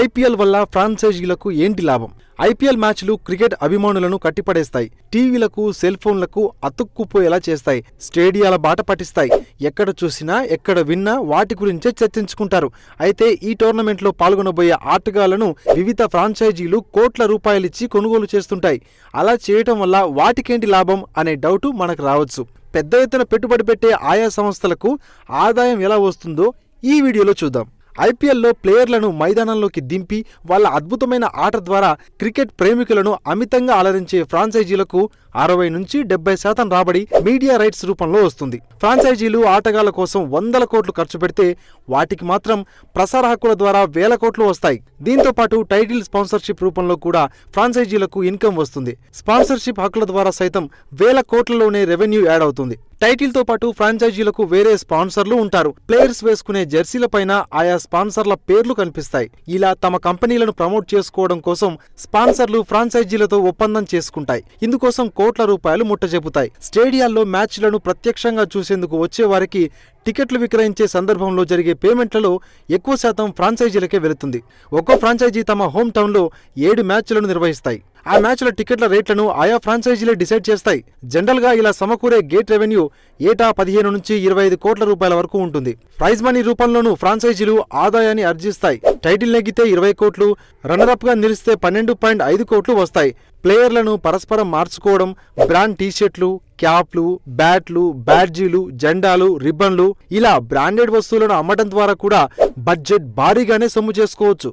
IPL వల్ల ఫ్రాంచైజీలకు ఏంటి లాభం? ఐపీఎల్ మ్యాచ్లు క్రికెట్ అభిమానులను కట్టిపడేస్తాయి. టీవీలకు సెల్ ఫోన్లకు అతుక్కుపోయేలా చేస్తాయి. స్టేడియాల బాట పట్టిస్తాయి. ఎక్కడ చూసినా ఎక్కడ విన్నా వాటి గురించే చర్చించుకుంటారు. అయితే ఈ టోర్నమెంట్లో పాల్గొనబోయే ఆటగాళ్ళను వివిధ ఫ్రాంచైజీలు కోట్ల రూపాయలిచ్చి కొనుగోలు చేస్తుంటాయి. అలా చేయటం వల్ల వాటికేంటి లాభం అనే డౌటు మనకు రావచ్చు. పెద్ద ఎత్తున పెట్టుబడి పెట్టే ఆయా సంస్థలకు ఆదాయం ఎలా వస్తుందో ఈ వీడియోలో చూద్దాం. ఐపీఎల్లో ప్లేయర్లను మైదానంలోకి దింపి వాళ్ళ అద్భుతమైన ఆట ద్వారా క్రికెట్ ప్రేమికులను అమితంగా అలరించే ఫ్రాంచైజీలకు అరవై నుంచి డెబ్బై శాతం రాబడి మీడియా రైట్స్ రూపంలో వస్తుంది. ఫ్రాంచైజీలు ఆటగాళ్ళ కోసం వందల కోట్లు ఖర్చు పెడితే వాటికి మాత్రం ప్రసార హక్కుల ద్వారా వేల కోట్లు వస్తాయి. దీంతో పాటు టైటిల్ స్పాన్సర్షిప్ రూపంలో కూడా ఫ్రాంచైజీలకు ఇన్కమ్ వస్తుంది. స్పాన్సర్షిప్ హక్కుల ద్వారా సైతం వేల కోట్లలోనే రెవెన్యూ యాడ్ అవుతుంది. టైటిల్తో పాటు ఫ్రాంచైజీలకు వేరే స్పాన్సర్లు ఉంటారు. ప్లేయర్స్ వేసుకునే జెర్సీలపైన ఆయా స్పాన్సర్ల పేర్లు కనిపిస్తాయి. ఇలా తమ కంపెనీలను ప్రమోట్ చేసుకోవడం కోసం స్పాన్సర్లు ఫ్రాంచైజీలతో ఒప్పందం చేసుకుంటాయి. ఇందుకోసం కోట్ల రూపాయలు ముట్టజెపుతాయి స్టేడియాల్లో మ్యాచ్లను ప్రత్యక్షంగా చూసేందుకు వచ్చే వారికి టికెట్లు విక్రయించే సందర్భంలో జరిగే పేమెంట్లలో ఎక్కువ శాతం ఫ్రాంచైజీలకే వెళుతుంది. ఒక్కో ఫ్రాంచైజీ తమ హోమ్ టౌన్లో ఏడు మ్యాచ్లను నిర్వహిస్తాయి. ఆ మ్యాచ్ల టికెట్ల రేట్లను ఆయా ఫ్రాంచైజీలే డిసైడ్ చేస్తాయి. జనరల్గా ఇలా సమకూరే గేట్ రెవెన్యూ ఏటా పదిహేను నుంచి ఇరవై ఐదు కోట్ల రూపాయల వరకు ఉంటుంది. ప్రైజ్ మనీ రూపంలోనూ ఫ్రాంచైజీలు ఆదాయాన్ని ఆర్జిస్తాయి. టైటిల్ నెగ్గితే ఇరవై కోట్లు రన్నరప్గా నిలిస్తే పన్నెండు పాయింట్ ఐదు కోట్లు వస్తాయి. ప్లేయర్లను పరస్పరం మార్చుకోవడం బ్రాండ్ టీషర్ట్లు క్యాప్లు బ్యాట్లు బ్యాడ్జీలు జెండాలు రిబ్బన్లు ఇలా బ్రాండెడ్ వస్తువులను అమ్మడం ద్వారా కూడా బడ్జెట్ భారీగానే సొమ్ము చేసుకోవచ్చు.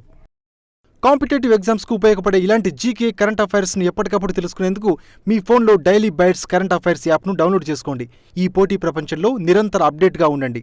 కాంపిటేటివ్ ఎగ్జామ్స్కు ఉపయోగపడే ఇలాంటి జీకే కరెంట్ అఫైర్స్ని ఎప్పటికప్పుడు తెలుసుకునేందుకు మీ ఫోన్లో డైలీ బైట్స్ కరెంట్ అఫైర్స్ యాప్ను డౌన్లోడ్ చేసుకోండి. ఈ పోటీ ప్రపంచంలో నిరంతర అప్డేట్గా ఉండండి.